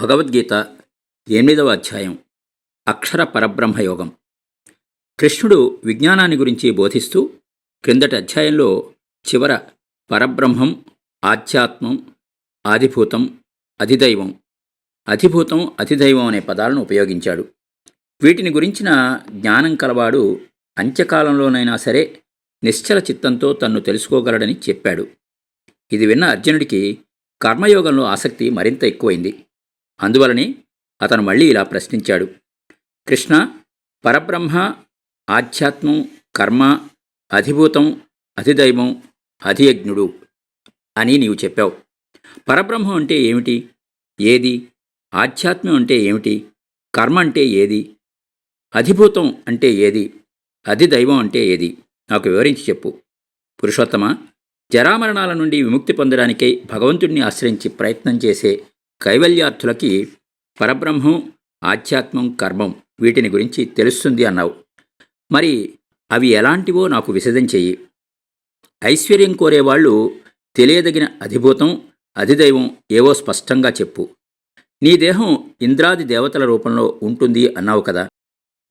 భగవద్గీత ఎనిమిదవ అధ్యాయం. అక్షర పరబ్రహ్మయోగం కృష్ణుడు విజ్ఞానాన్ని గురించి బోధిస్తూ క్రిందటి అధ్యాయంలో చివర పరబ్రహ్మం ఆధ్యాత్మం ఆదిభూతం అధిదైవం. అధిభూతం అధిదైవం అనే పదాలను ఉపయోగించాడు. వీటిని గురించిన జ్ఞానం కలవాడు అంత్యకాలంలోనైనా సరే నిశ్చల చిత్తంతో తన్ను తెలుసుకోగలడని చెప్పాడు. ఇది విన్న అర్జునుడికి కర్మయోగంలో ఆసక్తి మరింత ఎక్కువైంది. అందువలనే అతను మళ్ళీ ఇలా ప్రశ్నించాడు. కృష్ణ పరబ్రహ్మ ఆధ్యాత్మం కర్మ అధిభూతం అధిదైవం అధియజ్ఞుడు అని నీవు చెప్పావు. పరబ్రహ్మం అంటే ఏమిటి? ఏది? ఆధ్యాత్మ్యం అంటే ఏమిటి? కర్మ అంటే ఏది? అధిభూతం అంటే ఏది? అధిదైవం అంటే ఏది? నాకు వివరించి చెప్పు. పురుషోత్తమ జరామరణాల నుండి విముక్తి పొందడానికై భగవంతుడిని ఆశ్రయించి ప్రయత్నం చేసే కైవల్యార్థులకి పరబ్రహ్మం ఆధ్యాత్మం కర్మం వీటిని గురించి తెలుస్తుంది అన్నావు. మరి అవి ఎలాంటివో నాకు విశదం చెయ్యి. ఐశ్వర్యం కోరేవాళ్ళు తెలియదగిన అధిభూతం అధిదైవం ఏవో స్పష్టంగా చెప్పు. నీ దేహం ఇంద్రాది దేవతల రూపంలో ఉంటుంది అన్నావు కదా.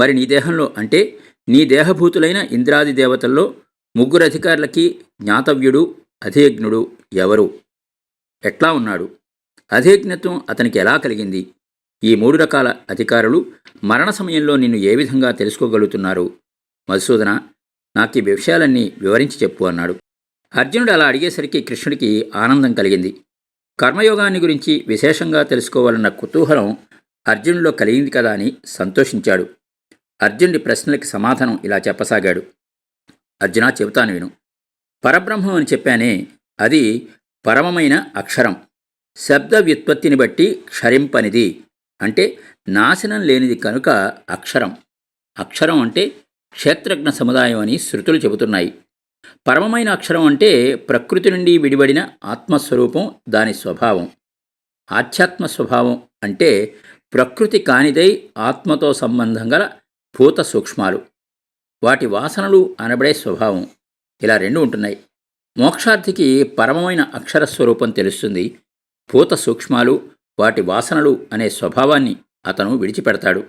మరి నీ దేహంలో అంటే నీ దేహభూతులైన ఇంద్రాది దేవతల్లో ముగ్గురు అధికారులకి జ్ఞాతవ్యుడు అధియజ్ఞుడు ఎవరు? ఎట్లా ఉన్నాడు? అధేజ్ఞత్వం అతనికి ఎలా కలిగింది? ఈ మూడు రకాల అధికారులు మరణ సమయంలో నిన్ను ఏ విధంగా తెలుసుకోగలుగుతున్నారు? మధుసూదన నాకు ఈ విషయాలన్నీ వివరించి చెప్పు అన్నాడు. అర్జునుడు అలా అడిగేసరికి కృష్ణుడికి ఆనందం కలిగింది. కర్మయోగాన్ని గురించి విశేషంగా తెలుసుకోవాలన్న కుతూహలం అర్జునుడిలో కలిగింది కదా అని సంతోషించాడు. అర్జునుడి ప్రశ్నలకి సమాధానం ఇలా చెప్పసాగాడు. అర్జున చెబుతాను విను. పరబ్రహ్మం అని చెప్పానే అది పరమమైన అక్షరం. శబ్ద వ్యుత్పత్తిని బట్టి క్షరింపనిది అంటే నాశనం లేనిది కనుక అక్షరం. అక్షరం అంటే క్షేత్రజ్ఞ సముదాయం అని శృతులు చెబుతున్నాయి. పరమమైన అక్షరం అంటే ప్రకృతి నుండి విడిబడిన ఆత్మస్వరూపం దాని స్వభావం. ఆధ్యాత్మ స్వభావం అంటే ప్రకృతి కానిదై ఆత్మతో సంబంధం గల భూత సూక్ష్మాలు. వాటి వాసనలు అనబడే స్వభావం. ఇలా రెండు ఉంటున్నాయి. మోక్షార్థికి పరమమైన అక్షర స్వరూపం తెలుస్తుంది. భూత సూక్ష్మాలు వాటి వాసనలు అనే స్వభావాన్ని అతను విడిచిపెడతాడు.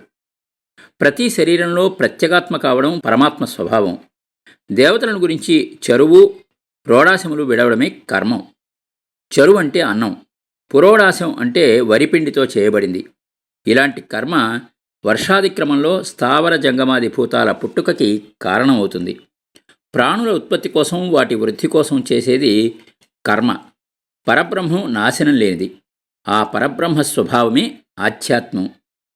ప్రతి శరీరంలో ప్రత్యేగాత్మ కావడం పరమాత్మ స్వభావం. దేవతలను గురించి చెరువు రోడాశములు విడవడమే కర్మం. చెరువు అంటే అన్నం పురోడాశం అంటే వరిపిండితో చేయబడింది. ఇలాంటి కర్మ వర్షాదిక్రమంలో స్థావర జంగమాది భూతాల పుట్టుకకి కారణమవుతుంది. ప్రాణుల ఉత్పత్తి కోసం వాటి వృద్ధి కోసం చేసేది కర్మ. పరబ్రహ్మం నాశనం లేనిది. ఆ పరబ్రహ్మ స్వభావమే ఆధ్యాత్మం.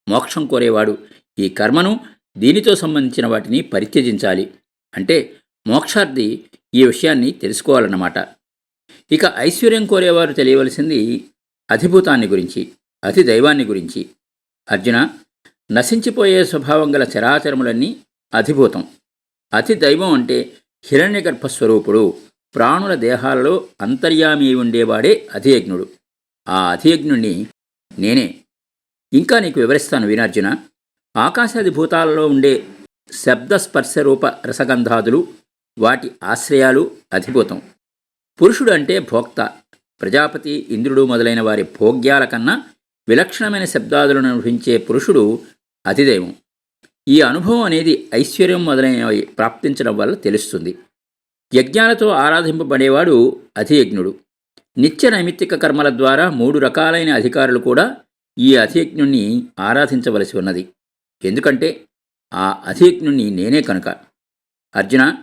మోక్షం కోరేవాడు ఈ కర్మను దీనితో సంబంధించిన వాటిని పరిత్యజించాలి. అంటే మోక్షార్థి ఈ విషయాన్ని తెలుసుకోవాలన్నమాట. ఇక ఐశ్వర్యం కోరేవారు తెలియవలసింది అధిభూతాన్ని గురించి అతి దైవాన్ని గురించి. అర్జున నశించిపోయే స్వభావం గల చరాచరములన్నీ అధిభూతం. అతి దైవం అంటే హిరణ్యగర్భస్వరూపుడు. ప్రాణుల దేహాలలో అంతర్యామి ఉండేవాడే అధియజ్ఞుడు. ఆ అధియజ్ఞుణ్ణి నేనే. ఇంకా నీకు వివరిస్తాను వినార్జున ఆకాశాది భూతాలలో ఉండే శబ్ద స్పర్శ రూప రసగంధాదులు వాటి ఆశ్రయాలు అధిభూతం. పురుషుడు అంటే భోక్త ప్రజాపతి ఇంద్రుడు మొదలైన వారి భోగ్యాల కన్నా విలక్షణమైన శబ్దాదులను అనుభవించే పురుషుడు అతిదైవం ఈ అనుభవం అనేది ఐశ్వర్యం మొదలైనవి ప్రాప్తించడం వల్ల తెలుస్తుంది. యజ్ఞాలతో ఆరాధింపబడేవాడు అధియజ్ఞుడు. నిత్య నైమిత్తిక కర్మల ద్వారా మూడు రకాలైన అధికారులు కూడా ఈ అధియజ్ఞుణ్ణి ఆరాధించవలసి ఉన్నది. ఎందుకంటే ఆ అధియజ్ఞుణ్ణి నేనే కనుక. అర్జున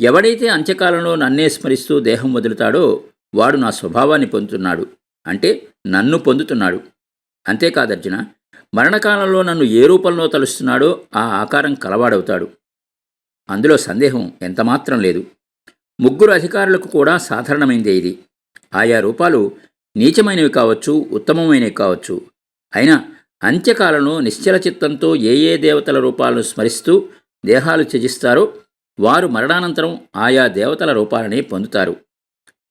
ఎవడైతే అంత్యకాలంలో నన్నే స్మరిస్తూ దేహం వదులుతాడో వాడు నా స్వభావాన్ని పొందుతున్నాడు. అంటే నన్ను పొందుతున్నాడు. అంతేకాదు అర్జున మరణకాలంలో నన్ను ఏ రూపంలో తలుస్తున్నాడో ఆ ఆకారం కలవాడవుతాడు. అందులో సందేహం ఎంతమాత్రం లేదు. ముగ్గురు అధికారులకు కూడా సాధారణమైందే ఇది. ఆయా రూపాలు నీచమైనవి కావచ్చు ఉత్తమమైనవి కావచ్చు. అయినా అంత్యకాలంలో నిశ్చల చిత్తంతో ఏ ఏ దేవతల రూపాలను స్మరిస్తూ దేహాలు త్యజిస్తారో వారు మరణానంతరం ఆయా దేవతల రూపాలనే పొందుతారు.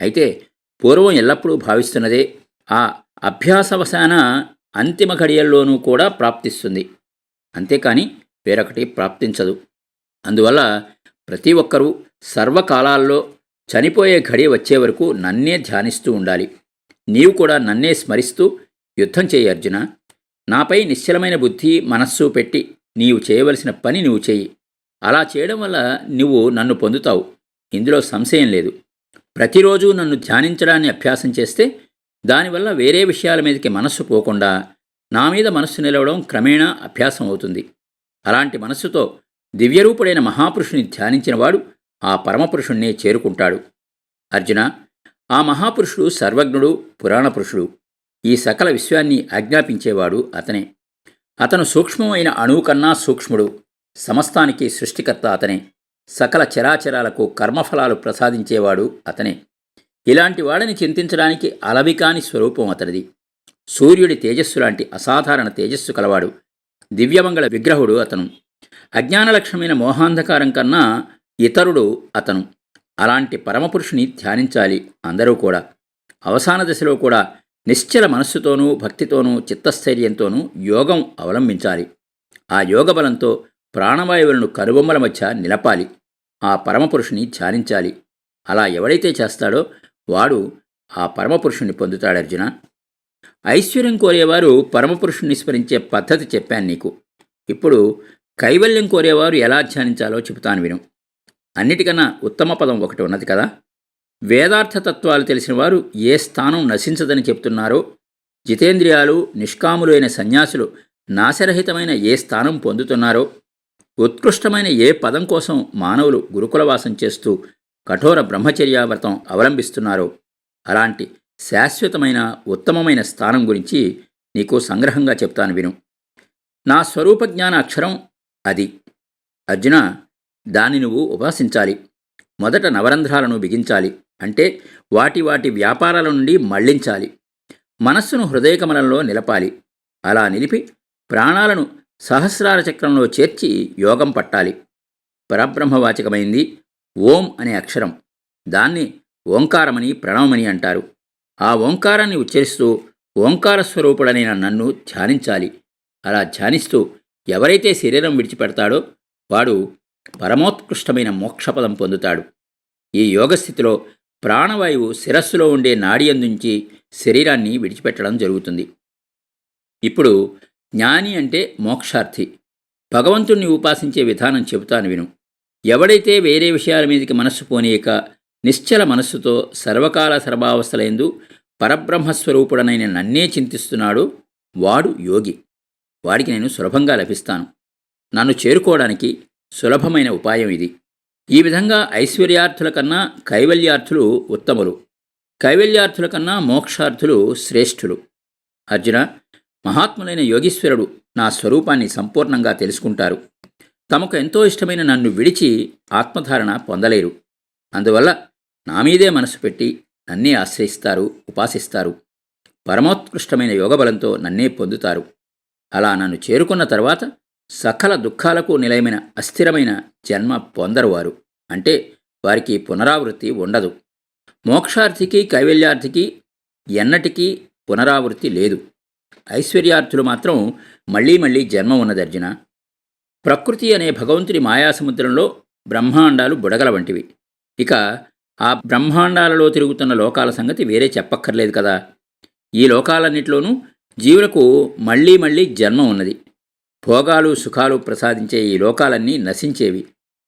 అయితే పూర్వం ఎల్లప్పుడూ భావిస్తున్నదే ఆ అభ్యాసవశాన అంతిమ ఘడియల్లోనూ కూడా ప్రాప్తిస్తుంది. అంతేకాని వేరొకటి ప్రాప్తించదు. అందువల్ల ప్రతి ఒక్కరూ సర్వకాలాల్లో చనిపోయే ఘడి వచ్చే వరకు నన్నే ధ్యానిస్తూ ఉండాలి. నీవు కూడా నన్నే స్మరిస్తూ యుద్ధం చేయి అర్జున. నాపై నిశ్చలమైన బుద్ధి మనస్సు పెట్టి నీవు చేయవలసిన పని నువ్వు చేయి. అలా చేయడం వల్ల నువ్వు నన్ను పొందుతావు. ఇందులో సంశయం లేదు. ప్రతిరోజు నన్ను ధ్యానించడాన్ని అభ్యాసం చేస్తే దానివల్ల వేరే విషయాల మీదకి మనస్సు పోకుండా నా మీద మనస్సు నిలవడం క్రమేణా అభ్యాసం అవుతుంది. అలాంటి మనస్సుతో దివ్యరూపుడైన మహాపురుషుని ధ్యానించినవాడు ఆ పరమపురుషుణ్ణే చేరుకుంటాడు. అర్జున ఆ మహాపురుషుడు సర్వజ్ఞుడు పురాణపురుషుడు. ఈ సకల విశ్వాన్ని ఆజ్ఞాపించేవాడు అతనే. అతను సూక్ష్మమైన అణువు కన్నా సూక్ష్ముడు. సమస్తానికి సృష్టికర్త అతనే. సకల చరాచరాలకు కర్మఫలాలు ప్రసాదించేవాడు అతనే. ఇలాంటి వాడిని చింతించడానికి అలవికాని స్వరూపం అతనిది. సూర్యుడి తేజస్సు లాంటి అసాధారణ తేజస్సు కలవాడు. దివ్యమంగళ విగ్రహుడు అతను. అజ్ఞానలక్ష్యమైన మోహాంధకారం కన్నా ఇతరుడు అతను. అలాంటి పరమపురుషుని ధ్యానించాలి అందరూ కూడా. అవసాన దశలో కూడా నిశ్చల మనస్సుతోనూ భక్తితోనూ చిత్తస్థైర్యంతోనూ యోగం అవలంబించాలి. ఆ యోగ బలంతో ప్రాణవాయువులను కనుబొమ్మల మధ్య నిలపాలి. ఆ పరమపురుషుని ధ్యానించాలి. అలా ఎవడైతే చేస్తాడో వాడు ఆ పరమపురుషుణ్ణి పొందుతాడు అర్జున. ఐశ్వర్యం కోరేవారు పరమపురుషుణ్ణి స్మరించే పద్ధతి చెప్పాను నీకు. ఇప్పుడు కైవల్యం కోరేవారు ఎలా ధ్యానించాలో చెబుతాను విను. అన్నిటికన్నా ఉత్తమ పదం ఒకటి ఉన్నది కదా? వేదార్థ తత్వాలు తెలిసిన వారు ఏ స్థానం నశించదని చెప్తున్నారో జితేంద్రియాలు నిష్కాములైన సన్యాసులు నాశరహితమైన ఏ స్థానం పొందుతున్నారో ఉత్కృష్టమైన ఏ పదం కోసం మానవులు గురుకులవాసం చేస్తూ కఠోర బ్రహ్మచర్యావ్రతం అవలంబిస్తున్నారో అలాంటి శాశ్వతమైన ఉత్తమమైన స్థానం గురించి నీకు సంగ్రహంగా చెప్తాను విను. నా స్వరూప జ్ఞాన అక్షరం అది. అర్జున దాన్ని నువ్వు ఉపాసించాలి. మొదట నవరంధ్రాలను బిగించాలి. అంటే వాటి వాటి వ్యాపారాల నుండి మళ్ళించాలి. మనస్సును హృదయకమలంలో నిలపాలి. అలా నిలిపి ప్రాణాలను సహస్రార చక్రంలో చేర్చి యోగం పట్టాలి. పరబ్రహ్మవాచకమైంది. ఓం అనే అక్షరం. దాన్ని ఓంకారమని ప్రణవమని అంటారు. ఆ ఓంకారాన్ని ఉచ్చరిస్తూ ఓంకార స్వరూపుడనైన నన్ను ధ్యానించాలి. అలా ధ్యానిస్తూ ఎవరైతే శరీరం విడిచిపెడతాడో వాడు పరమోత్కృష్టమైన మోక్షపదం పొందుతాడు. ఈ యోగస్థితిలో ప్రాణవాయువు శిరస్సులో ఉండే నాడి శరీరాన్ని విడిచిపెట్టడం జరుగుతుంది. ఇప్పుడు జ్ఞాని అంటే మోక్షార్థి. భగవంతుణ్ణి ఉపాసించే విధానం చెబుతాను విను. ఎవడైతే వేరే విషయాల మీదకి మనస్సు పోనీయక నిశ్చల మనస్సుతో సర్వకాల సర్వావస్థలైందు పరబ్రహ్మస్వరూపుడనైన నన్నే చింతిస్తున్నాడు వాడు యోగి. వాడికి నేను సులభంగా లభిస్తాను. నన్ను చేరుకోవడానికి సులభమైన ఉపాయం ఇది. ఈ విధంగా ఐశ్వర్యార్థుల కన్నా కైవల్యార్థులు ఉత్తములు. కైవల్యార్థుల కన్నా మోక్షార్థులు శ్రేష్ఠులు. అర్జున మహాత్ములైన యోగీశ్వరుడు నా స్వరూపాన్ని సంపూర్ణంగా తెలుసుకుంటారు. తమకు ఎంతో ఇష్టమైన నన్ను విడిచి ఆత్మధారణ పొందలేరు. అందువల్ల నా మీదే మనసు పెట్టి నన్నే ఆశ్రయిస్తారు ఉపాసిస్తారు. పరమోత్కృష్టమైన యోగబలంతో నన్నే పొందుతారు. అలా నన్ను చేరుకున్న తర్వాత సకల దుఃఖాలకు నిలయమైన అస్థిరమైన జన్మ పొందరు వారు అంటే వారికి పునరావృత్తి ఉండదు. మోక్షార్థికి కైవల్యార్థికి ఎన్నటికీ పునరావృత్తి లేదు. ఐశ్వర్యార్థులు మాత్రం మళ్ళీ మళ్ళీ జన్మ ఉన్నదర్జున ప్రకృతి అనే భగవంతుని మాయాసముద్రంలో బ్రహ్మాండాలు బుడగల వంటివి. ఇక ఆ బ్రహ్మాండాలలో తిరుగుతున్న లోకాల సంగతి వేరే చెప్పక్కర్లేదు కదా. ఈ లోకాలన్నిటిలోనూ జీవులకు మళ్ళీ మళ్ళీ జన్మ ఉన్నది. భోగాలు సుఖాలు ప్రసాదించే ఈ లోకాలన్నీ నశించేవి.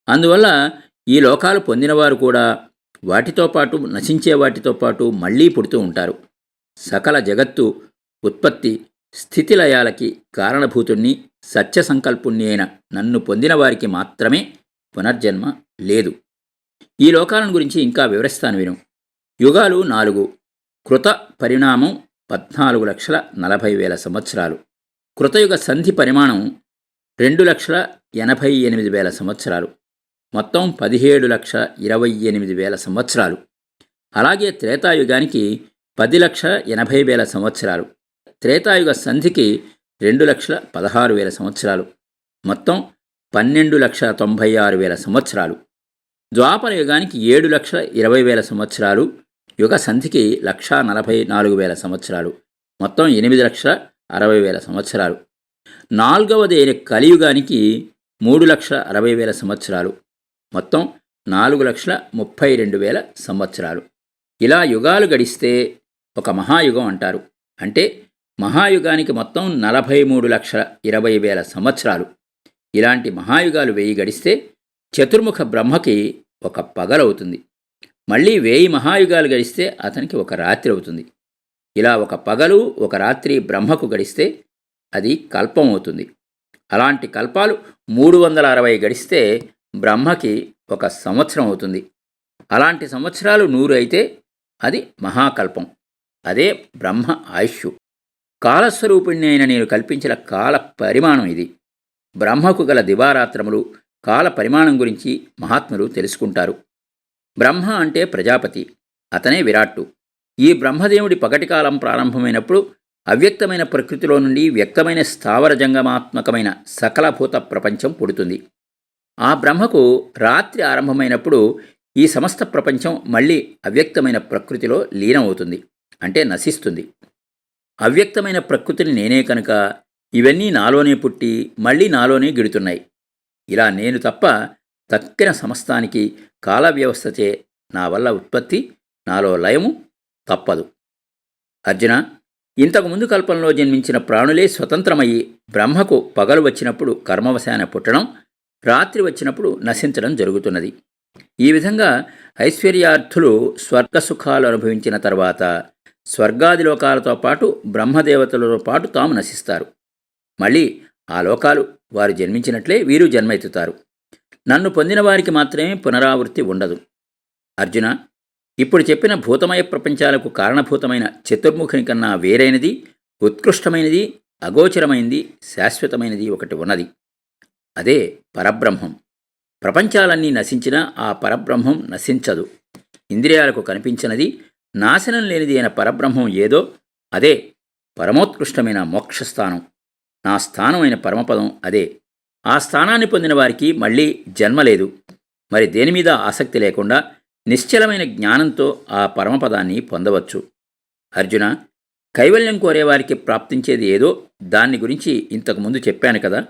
అందువల్ల ఈ లోకాలు పొందినవారు కూడా వాటితో పాటు నశించే వాటితో పాటు మళ్ళీ పుడుతూ ఉంటారు. సకల జగత్తు ఉత్పత్తి స్థితిలయాలకి కారణభూతుణ్ణి సత్య సంకల్పుణ్ణి అయిన నన్ను పొందిన వారికి మాత్రమే పునర్జన్మ లేదు. ఈ లోకాలను గురించి ఇంకా వివరిస్తాను విను. యుగాలు నాలుగు. కృత పరిణామం పద్నాలుగు లక్షల నలభై వేల సంవత్సరాలు. కృతయుగ సంధి పరిమాణం రెండు లక్షల ఎనభై ఎనిమిది వేల సంవత్సరాలు. మొత్తం పదిహేడు లక్ష ఇరవై ఎనిమిది వేల సంవత్సరాలు. అలాగే త్రేతాయుగానికి పది లక్ష ఎనభై వేల సంవత్సరాలు. త్రేతాయుగ సంధికి రెండు లక్షల పదహారు వేల సంవత్సరాలు. మొత్తం పన్నెండు లక్షల తొంభై ఆరు వేల సంవత్సరాలు. ద్వాపర యుగానికి ఏడు లక్షల ఇరవై వేల సంవత్సరాలు. యుగ సంధికి లక్షా నలభై నాలుగు వేల సంవత్సరాలు. మొత్తం ఎనిమిది లక్షల అరవై వేల సంవత్సరాలు. నాలుగవది అయిన కలియుగానికి మూడు లక్షల అరవై వేల సంవత్సరాలు. మొత్తం నాలుగు లక్షల ముప్పై రెండు వేల సంవత్సరాలు. ఇలా యుగాలు గడిస్తే ఒక మహాయుగం అంటారు. అంటే మహాయుగానికి మొత్తం నలభై మూడు లక్షల ఇరవై వేల సంవత్సరాలు. ఇలాంటి మహాయుగాలు వెయ్యి గడిస్తే చతుర్ముఖ బ్రహ్మకి ఒక పగలవుతుంది. మళ్ళీ వేయి మహాయుగాలు గడిస్తే అతనికి ఒక రాత్రి అవుతుంది. ఇలా ఒక పగలు ఒక రాత్రి బ్రహ్మకు గడిస్తే అది కల్పం అవుతుంది అలాంటి కల్పాలు మూడు వందల అరవై గడిస్తే బ్రహ్మకి ఒక సంవత్సరం అవుతుంది. అలాంటి సంవత్సరాలు నూరు అయితే అది మహాకల్పం. అదే బ్రహ్మ ఆయుష్ కాలస్వరూపిణి అయిన నేను కల్పించిన కాల పరిమాణం ఇది. బ్రహ్మకు గల దివారాత్రములు కాల పరిమాణం గురించి మహాత్ములు తెలుసుకుంటారు. బ్రహ్మ అంటే ప్రజాపతి అతనే విరాట్టు. ఈ బ్రహ్మదేవుడి పగటి కాలం ప్రారంభమైనప్పుడు అవ్యక్తమైన ప్రకృతిలో నుండి వ్యక్తమైన స్థావర జంగమాత్మకమైన సకలభూత ప్రపంచం పుడుతుంది. ఆ బ్రహ్మకు రాత్రి ఆరంభమైనప్పుడు ఈ సమస్త ప్రపంచం మళ్ళీ అవ్యక్తమైన ప్రకృతిలో లీనమవుతుంది అంటే నశిస్తుంది. అవ్యక్తమైన ప్రకృతిని నేనే కనుక ఇవన్నీ నాలోనే పుట్టి మళ్ళీ నాలోనే గిడుతున్నాయి. ఇలా నేను తప్ప తక్కిన సమస్తానికి కాల వ్యవస్థచే నా వల్ల ఉత్పత్తి నాలో లయము తప్పదు. అర్జున ఇంతకు ముందు కల్పంలో జన్మించిన ప్రాణులే స్వతంత్రమయ్యి బ్రహ్మకు పగలు వచ్చినప్పుడు కర్మవశాన పుట్టడం రాత్రి వచ్చినప్పుడు నశించడం జరుగుతున్నది. ఈ విధంగా ఐశ్వర్యార్థులు స్వర్గసుఖాలు అనుభవించిన తర్వాత స్వర్గాది లోకాలతో పాటు బ్రహ్మదేవతలతో పాటు తాము నశిస్తారు. మళ్ళీ ఆ లోకాలు వారు జన్మించినట్లే వీరు జన్మెత్తుతారు నన్ను పొందిన వారికి మాత్రమే పునరావృత్తి ఉండదు. అర్జున ఇప్పుడు చెప్పిన భూతమయ ప్రపంచాలకు కారణభూతమైన చతుర్ముఖుని కన్నా వేరైనది ఉత్కృష్టమైనది అగోచరమైనది శాశ్వతమైనది ఒకటి ఉన్నది. అదే పరబ్రహ్మం. ప్రపంచాలన్నీ నశించినా ఆ పరబ్రహ్మం నశించదు. ఇంద్రియాలకు కనిపించినది నాశనం లేనిది అయిన పరబ్రహ్మం ఏదో అదే పరమోత్కృష్టమైన మోక్షస్థానం. నా స్థానమైన పరమపదం అదే. ఆ స్థానాన్ని పొందిన వారికి మళ్ళీ జన్మ లేదు. మరి దేని మీద ఆసక్తి లేకుండా నిశ్చలమైన జ్ఞానంతో ఆ పరమపదాన్ని పొందవచ్చు. అర్జున కైవల్యం కోరేవారికి ప్రాప్తించేది ఏదో దాన్ని గురించి ఇంతకుముందు చెప్పాను కదా.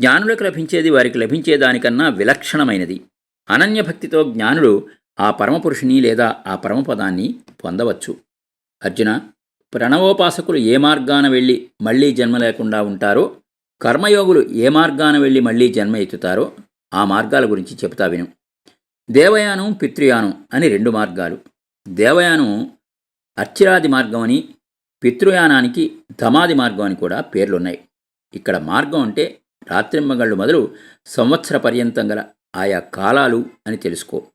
జ్ఞానులకు లభించేది వారికి లభించే దానికన్నా విలక్షణమైనది. అనన్యభక్తితో జ్ఞానుడు ఆ పరమపురుషుని లేదా ఆ పరమపదాన్ని పొందవచ్చు. అర్జున ప్రణవోపాసకులు ఏ మార్గాన వెళ్ళి మళ్ళీ జన్మ లేకుండా ఉంటారో కర్మయోగులు ఏ మార్గాన వెళ్ళి మళ్ళీ జన్మ ఎత్తుతారో ఆ మార్గాల గురించి చెబుతా విను. దేవయానం పితృయానం అని రెండు మార్గాలు. దేవయానం అర్చిరాది మార్గం అని పితృయానానికి ధమాది మార్గం అని కూడా పేర్లున్నాయి. ఇక్కడ మార్గం అంటే రాత్రింబగళ్ళు మొదలు సంవత్సర పర్యంతం గల ఆయా కాలాలు అని తెలుసుకో.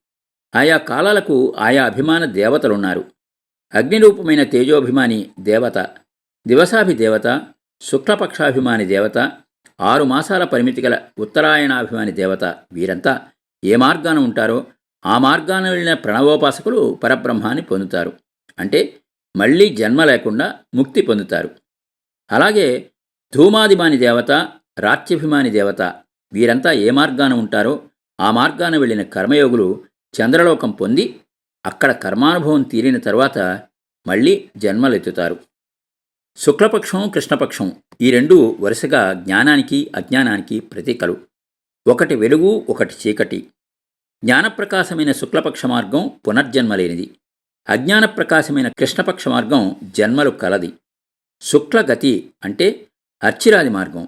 ఆయా కాలాలకు ఆయా అభిమాన దేవతలున్నారు. అగ్నిరూపమైన తేజోభిమాని దేవత దివసాభి దేవత శుక్లపక్షాభిమాని దేవత ఆరు మాసాల పరిమితి గల ఉత్తరాయణాభిమాని దేవత వీరంతా ఏ మార్గాన ఉంటారో ఆ మార్గాన వెళ్ళిన ప్రణవోపాసకులు పరబ్రహ్మాన్ని పొందుతారు. అంటే మళ్ళీ జన్మ లేకుండా ముక్తి పొందుతారు. అలాగే ధూమాదిమాని దేవత రాత్యభిమాని దేవత వీరంతా ఏ మార్గాన ఉంటారో ఆ మార్గాన వెళ్ళిన కర్మయోగులు చంద్రలోకం పొంది అక్కడ కర్మానుభవం తీరిన తర్వాత మళ్ళీ జన్మలెత్తుతారు. శుక్లపక్షం కృష్ణపక్షం ఈ రెండు వరుసగా జ్ఞానానికి అజ్ఞానానికి ప్రతీకలు. ఒకటి వెలుగు ఒకటి చీకటి. జ్ఞానప్రకాశమైన శుక్లపక్ష మార్గం పునర్జన్మలేనిది అజ్ఞానప్రకాశమైన కృష్ణపక్ష మార్గం జన్మలు కలది. శుక్లగతి అంటే అర్చిరాది మార్గం.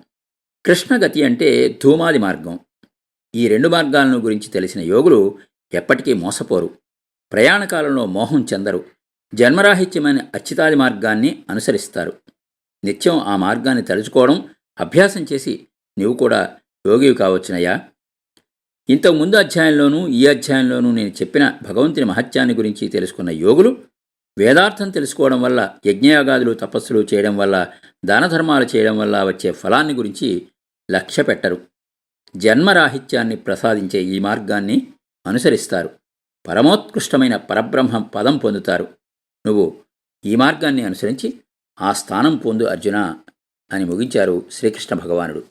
కృష్ణగతి అంటే ధూమాది మార్గం. ఈ రెండు మార్గాలను గురించి తెలిసిన యోగులు ఎప్పటికీ మోసపోరు. ప్రయాణకాలంలో మోహం చెందరు. జన్మరాహిత్యమైన అచ్యుతాది మార్గాన్ని అనుసరిస్తారు. నిత్యం ఆ మార్గాన్ని తలుచుకోవడం అభ్యాసం చేసి నీవు కూడా యోగివి కావచ్చునయ్యా ఇంతకు ముందు అధ్యాయంలోనూ ఈ అధ్యాయంలోనూ నేను చెప్పిన భగవంతుని మహత్యాన్ని గురించి తెలుసుకున్న యోగులు వేదార్థం తెలుసుకోవడం వల్ల యజ్ఞయాగాదులు తపస్సులు చేయడం వల్ల దానధర్మాలు చేయడం వల్ల వచ్చే ఫలాన్ని గురించి లక్ష్య పెట్టరు. జన్మరాహిత్యాన్ని ప్రసాదించే ఈ మార్గాన్ని అనుసరిస్తారు. పరమోత్కృష్టమైన పరబ్రహ్మ పదం పొందుతారు. నువ్వు ఈ మార్గాన్ని అనుసరించి ఆ స్థానం పొందు అర్జున అని ముగించారు శ్రీకృష్ణ భగవానుడు.